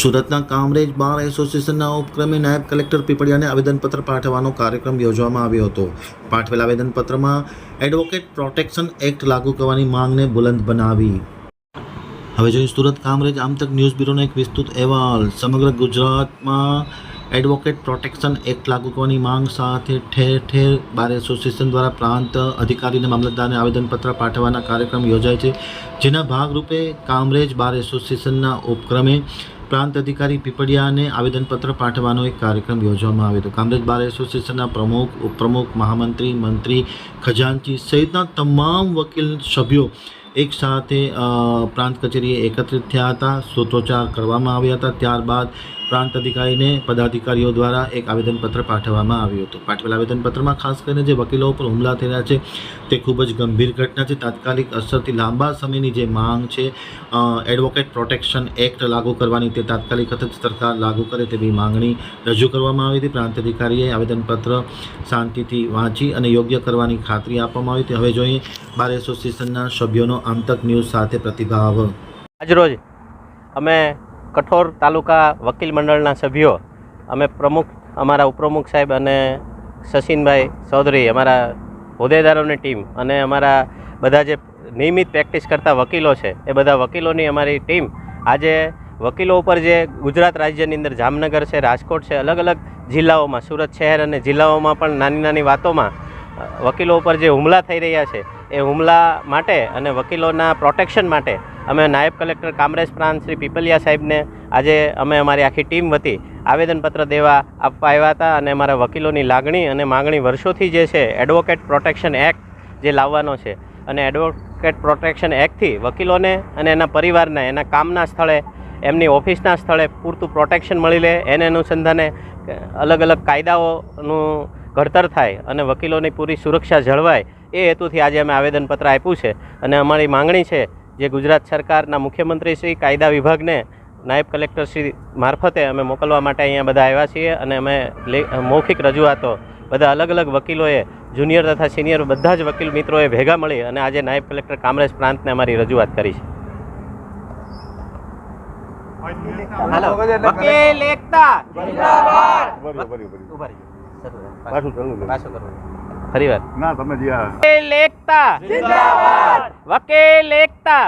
સુરતના કામરેજ બાર એસોસિએશનના ઉપક્રમે નાયબ કલેક્ટર પીપળિયાને આવેદનપત્ર પાઠવવાનો કાર્યક્રમ યોજવામાં આવ્યો હતો. પાઠવેલ આવેદનપત્રમાં એડવોકેટ પ્રોટેક્શન એક્ટ લાગુ કરવાની માંગને બુલંદ બનાવી. હવે જોઈએ સુરત કામરેજ આમતક ન્યૂઝ બ્યુરોનો એક વિસ્તૃત અહેવાલ. સમગ્ર ગુજરાતમાં એડવોકેટ પ્રોટેક્શન એક્ટ લાગુ કરવાની માંગ સાથે ઠેર ઠેર બાર એસોસિએશન દ્વારા પ્રાંત અધિકારીને મામલતદારને આવેદનપત્ર પાઠવવાના કાર્યક્રમ યોજાય છે, જેના ભાગરૂપે કામરેજ બાર એસોસિએશનના ઉપક્રમે પ્રાંત અધિકારી પીપળિયાને આવેદનપત્ર પાઠવવાનો એક કાર્યક્રમ યોજવામાં આવ્યો હતો. કામરેજ બાર એસોસિએશનના પ્રમુખ, ઉપપ્રમુખ, મહામંત્રી, મંત્રી ખજાનચી સહિતના તમામ વકીલ સભ્યો એક સાથે પ્રાંત કચેરીએ એકત્રિત થયા હતા. સૂત્રોચ્ચાર કરવામાં આવ્યા હતા. ત્યારબાદ પ્રાંત અધિકારીને પદાધિકારીઓ દ્વારા એક આવેદનપત્ર પાઠવવામાં આવ્યું હતું. પાઠવેલા આવેદનપત્રમાં ખાસ કરીને જે વકીલો ઉપર હુમલા રહ્યા છે, તે ખૂબ જ ગંભીર ઘટના છે. તાત્કાલિક અસરથી લાંબા સમયની જે માંગ છે એડવોકેટ પ્રોટેક્શન એક્ટ લાગુ કરવાની તે તાત્કાલિક અસરથી સરકાર લાગુ કરે તેવી માંગણી રજૂ કરવામાં આવી હતી. પ્રાંત અધિકારીએ આવેદનપત્ર શાંતિથી વાંચી અને યોગ્ય કરવાની ખાતરી આપવામાં આવી હતી. હવે જોઈએ બાર એસોસિએશનના સભ્યોનો આમતક ન્યૂઝ સાથે પ્રતિભાવ આજરોજ અમે કઠોર તાલુકા વકીલ મંડળના સભ્યો, અમે પ્રમુખ, અમારા ઉપપ્રમુખ સાહેબ અને સચિનભાઈ ચૌધરી, અમારા હોદ્દેદારોની ટીમ અને અમારા બધા જે નિયમિત પ્રેક્ટિસ કરતા વકીલો છે, એ બધા વકીલોની અમારી ટીમ આજે વકીલો ઉપર જે ગુજરાત રાજ્યની અંદર જામનગર છે, રાજકોટ છે, અલગ અલગ જિલ્લાઓમાં, સુરત શહેર અને જિલ્લાઓમાં પણ નાની નાની વાતોમાં વકીલો ઉપર જે હુમલા થઈ રહ્યા છે એ હુમલા માટે અને વકીલોના પ્રોટેક્શન માટે અમે નાયબ કલેક્ટર કામરેજ પ્રાંત શ્રી પીપલિયા સાહેબને આજે અમે અમારી આખી ટીમ વતી આવેદનપત્ર દેવા આપવા આવ્યા હતા અને અમારા વકીલોની લાગણી અને માગણી વર્ષોથી જે છે એડવોકેટ પ્રોટેક્શન એક્ટ જે લાવવાનો છે અને એડવોકેટ પ્રોટેક્શન એક્ટથી વકીલોને અને એના પરિવારને, એના કામના સ્થળે, એમની ઓફિસના સ્થળે પૂરતું પ્રોટેક્શન મળી લે. એને અનુસંધાને અલગ અલગ કાયદાઓનું ઘડતર થાય અને વકીલોની પૂરી સુરક્ષા જળવાય એ હેતુથી આજે અમે આવેદનપત્ર આપ્યું છે અને અમારી માંગણી છે જે ગુજરાત સરકારના મુખ્યમંત્રી શ્રી કાયદા વિભાગને નાયબ કલેક્ટર શ્રી મારફતે અમે મોકલવા માટે અહીંયા બધા આવ્યા છીએ અને અમે મૌખિક રજૂઆતો બધા અલગ અલગ વકીલોએ જુનિયર તથા સિનિયર બધા જ વકીલ મિત્રોએ ભેગા મળી અને આજે નાયબ કલેક્ટર કામરેજ પ્રાંતને અમારી રજૂઆત કરી છે. વકીલ એકતા. પાછું ચાલુ પાછું કરવું ફરી વાર. ના તમે જ્યાં વકીલ એકતા. વકીલ એકતા.